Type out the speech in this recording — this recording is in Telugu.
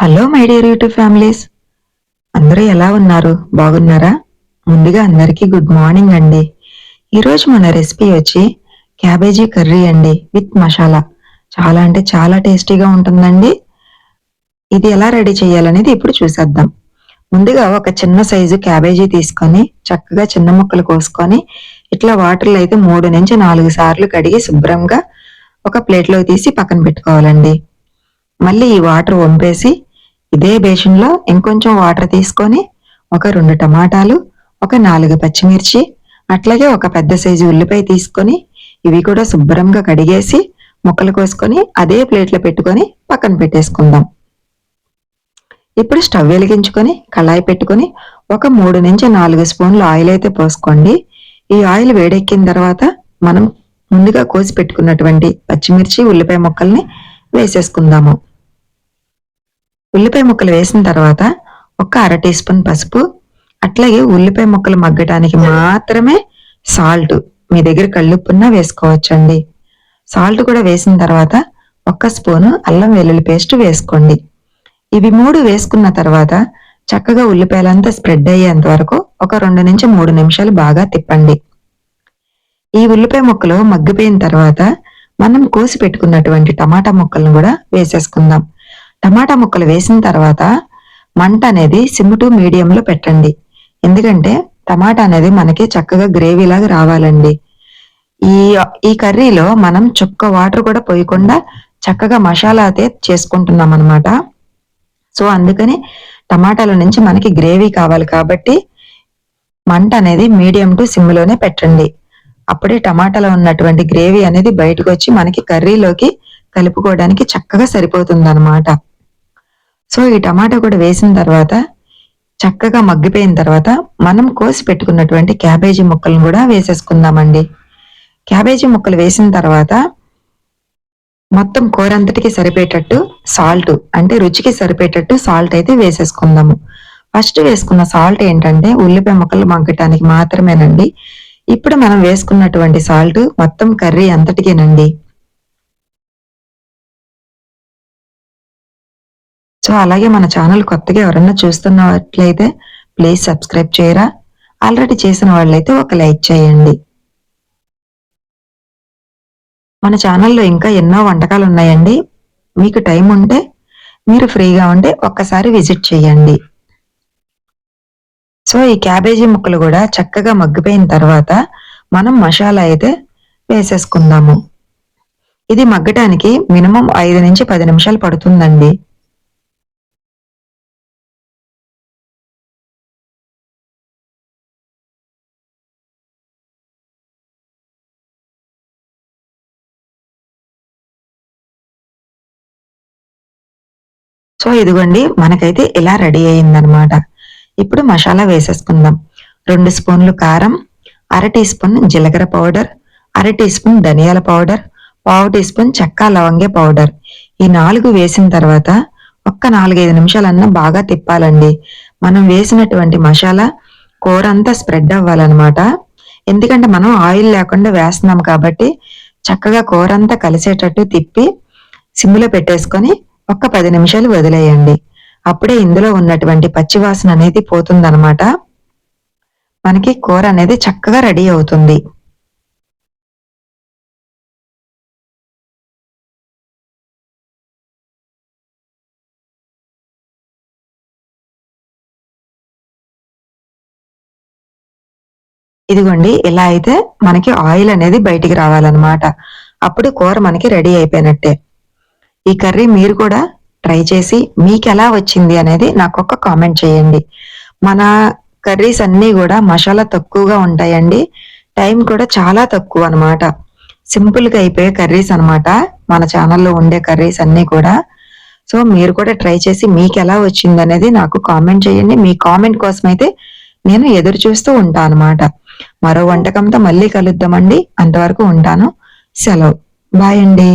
Hello my dear YouTube families. అందరూ ఎలా ఉన్నారు? బాగున్నారా? ముందుగా అందరికీ గుడ్ మార్నింగ్ అండి. ఈరోజు మన రెసిపీ వచ్చి క్యాబేజీ కర్రీ అండి విత్ మసాలా. చాలా అంటే చాలా టేస్టీగా ఉంటుందండి. ఇది ఎలా రెడీ చేయాలనేది ఇప్పుడు చూసేద్దాం. ముందుగా ఒక చిన్న సైజు క్యాబేజీ తీసుకొని చక్కగా చిన్న ముక్కలు కోసుకొని ఇట్లా వాటర్లో అయితే మూడు నుంచి నాలుగు సార్లు కడిగి శుభ్రంగా ఒక ప్లేట్లో తీసి పక్కన పెట్టుకోవాలండి. మళ్ళీ ఈ వాటర్ వంపేసి ఇదే బేషన్లో ఇంకొంచెం వాటర్ తీసుకొని ఒక రెండు టమాటాలు ఒక నాలుగు పచ్చిమిర్చి అట్లాగే ఒక పెద్ద సైజు ఉల్లిపాయ తీసుకొని ఇవి కూడా శుభ్రంగా కడిగేసి ముక్కలు కోసుకొని అదే ప్లేట్లో పెట్టుకొని పక్కన పెట్టేసుకుందాం. ఇప్పుడు స్టవ్ వెలిగించుకొని కళాయి పెట్టుకొని ఒక మూడు నుంచి నాలుగు స్పూన్లు ఆయిల్ అయితే పోసుకోండి. ఈ ఆయిల్ వేడెక్కిన తర్వాత మనం ముందుగా కోసి పెట్టుకున్నటువంటి పచ్చిమిర్చి ఉల్లిపాయ ముక్కల్ని వేసేసుకుందాము. ఉల్లిపాయ ముక్కలు వేసిన తర్వాత ఒక అర టీ స్పూన్ పసుపు అట్లాగే ఉల్లిపాయ ముక్కలు మగ్గటానికి మాత్రమే సాల్ట్. మీ దగ్గర కళ్ళుప్పున్నా వేసుకోవచ్చండి. సాల్ట్ కూడా వేసిన తర్వాత ఒక్క స్పూను అల్లం వెల్లుల్లి పేస్ట్ వేసుకోండి. ఇవి మూడు వేసుకున్న తర్వాత చక్కగా ఉల్లిపాయలంతా స్ప్రెడ్ అయ్యేంత వరకు ఒక రెండు నుంచి మూడు నిమిషాలు బాగా తిప్పండి. ఈ ఉల్లిపాయ ముక్కలు మగ్గిపోయిన తర్వాత మనం కోసి పెట్టుకున్నటువంటి టమాటా ముక్కలను కూడా వేసేసుకుందాం. టమాటా ముక్కలు వేసిన తర్వాత మంట అనేది సిమ్ టు మీడియంలో పెట్టండి. ఎందుకంటే టమాటా అనేది మనకి చక్కగా గ్రేవీ లాగా రావాలండి. ఈ ఈ కర్రీలో మనం చుక్క వాటర్ కూడా పోయకుండా చక్కగా మసాలా అయితే చేసుకుంటున్నాం అనమాట సో అందుకని టమాటాల నుంచి మనకి గ్రేవీ కావాలి కాబట్టి మంట అనేది మీడియం టు సిమ్లోనే పెట్టండి. అప్పుడే టమాటాలో ఉన్నటువంటి గ్రేవీ అనేది బయటకు వచ్చి మనకి కర్రీలోకి కలుపుకోవడానికి చక్కగా సరిపోతుంది అనమాట సో ఈ టమాటా కూడా వేసిన తర్వాత చక్కగా మగ్గిపోయిన తర్వాత మనం కోసి పెట్టుకున్నటువంటి క్యాబేజీ ముక్కలను కూడా వేసేసుకుందామండి. క్యాబేజీ ముక్కలు వేసిన తర్వాత మొత్తం కూర అంతటికి సరిపోయేటట్టు సాల్ట్ అంటే రుచికి సరిపోయేటట్టు సాల్ట్ అయితే వేసేసుకుందాము. ఫస్ట్ వేసుకున్న సాల్ట్ ఏంటంటే ఉల్లిపాయ ముక్కలు మగ్గటానికి మాత్రమేనండి. ఇప్పుడు మనం వేసుకున్నటువంటి సాల్ట్ మొత్తం కర్రీ అంతటికేనండి. సో అలాగే మన ఛానల్ కొత్తగా ఎవరన్నా చూస్తున్నట్లయితే ప్లీజ్ సబ్స్క్రైబ్ చేయరా. ఆల్రెడీ చేసిన వాళ్ళైతే ఒక లైక్ చేయండి. మన ఛానల్లో ఇంకా ఎన్నో వంటకాలు ఉన్నాయండి. మీకు టైం ఉంటే మీరు ఫ్రీగా ఉంటే ఒక్కసారి విజిట్ చేయండి. సో ఈ క్యాబేజీ ముక్కలు కూడా చక్కగా మగ్గిపోయిన తర్వాత మనం మసాలా అయితే వేసేసుకుందాము. ఇది మగ్గటానికి మినిమం ఐదు నుంచి పది నిమిషాలు పడుతుందండి. సో ఇదిగోండి మనకైతే ఇలా రెడీ అయిందనమాట ఇప్పుడు మసాలా వేసేసుకుందాం. రెండు స్పూన్లు కారం అర టీ స్పూన్ జీలకర్ర పౌడర్ అర టీ స్పూన్ ధనియాల పౌడర్ పావు టీ స్పూన్ చెక్క లవంగే పౌడర్. ఈ నాలుగు వేసిన తర్వాత ఒక్క నాలుగైదు నిమిషాలన్నా బాగా తిప్పాలండి. మనం వేసినటువంటి మసాలా కూర అంతా స్ప్రెడ్ అవ్వాలన్నమాట. ఎందుకంటే మనం ఆయిల్ లేకుండా వేస్తున్నాం కాబట్టి చక్కగా కూర అంతా కలిసేటట్టు తిప్పి సిమ్లో పెట్టేసుకొని ఒక్క పది నిమిషాలు వదిలేయండి. అప్పుడే ఇందులో ఉన్నటువంటి పచ్చివాసన అనేది పోతుందనమాట మనకి కూర అనేది చక్కగా రెడీ అవుతుంది. ఇదిగోండి ఇలా అయితే మనకి ఆయిల్ అనేది బయటికి రావాలన్నమాట. అప్పుడు కూర మనకి రెడీ అయిపోయినట్టే. ఈ కర్రీ మీరు కూడా ట్రై చేసి మీకు ఎలా వచ్చింది అనేది నాకు ఒక కామెంట్ చేయండి. మన కర్రీస్ అన్నీ కూడా మసాలా తక్కువగా ఉంటాయండి. టైం కూడా చాలా తక్కువ అనమాట సింపుల్గా అయిపోయే కర్రీస్ అనమాట మన ఛానల్లో ఉండే కర్రీస్ అన్నీ కూడా. సో మీరు కూడా ట్రై చేసి మీకు ఎలా వచ్చింది అనేది నాకు కామెంట్ చేయండి. మీ కామెంట్ కోసం అయితే నేను ఎదురు చూస్తూ ఉంటాను అనమాట మరో వంటకంతో మళ్ళీ కలుద్దామండి. అంతవరకు ఉంటాను. సెలవు. బాయ్ అండి.